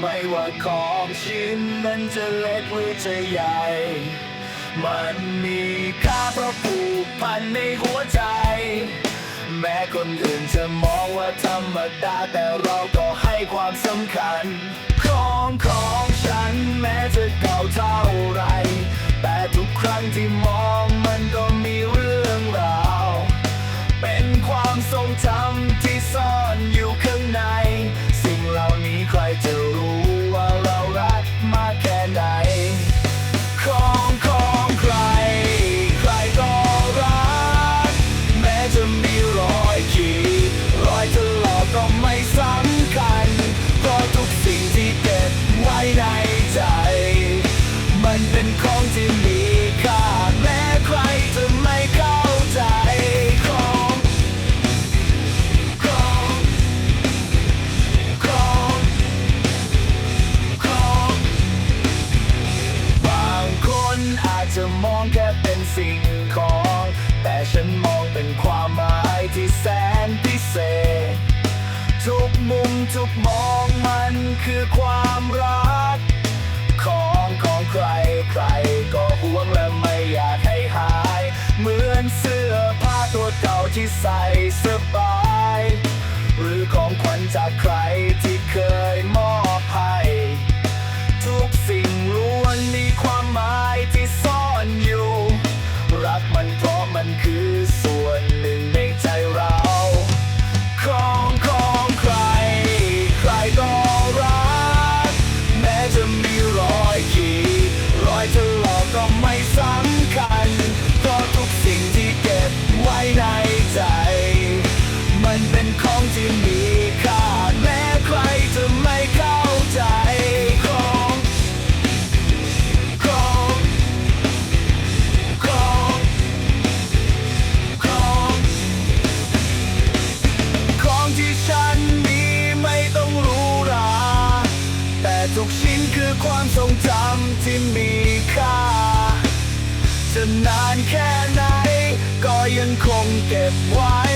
ไม่ว่าของชิ้นนั้นจะเล็กหรือจะใหญ่ มันมีค่าเพราะผูกพันในหัวใจ แม้คนอื่นจะมองว่าธรรมดาแต่เราก็ให้ความสำคัญ ของของฉันแม้จะเก่าเท่าไร แต่ทุกครั้งที่มอง ฉันมองเป็นความหมายที่แสนพิเศษ ทุกมุมทุกมองมันคือความรัก ของของใครใครก็ห่วงและไม่อยากให้หาย เหมือนเสื้อผ้าตัวเก่าที่ใส่สบาย หรือของขวัญจากใคร ทุกชิ้นคือความทรงจำที่มีค่า จะนานแค่ไหน ก็ยังคงเก็บไว้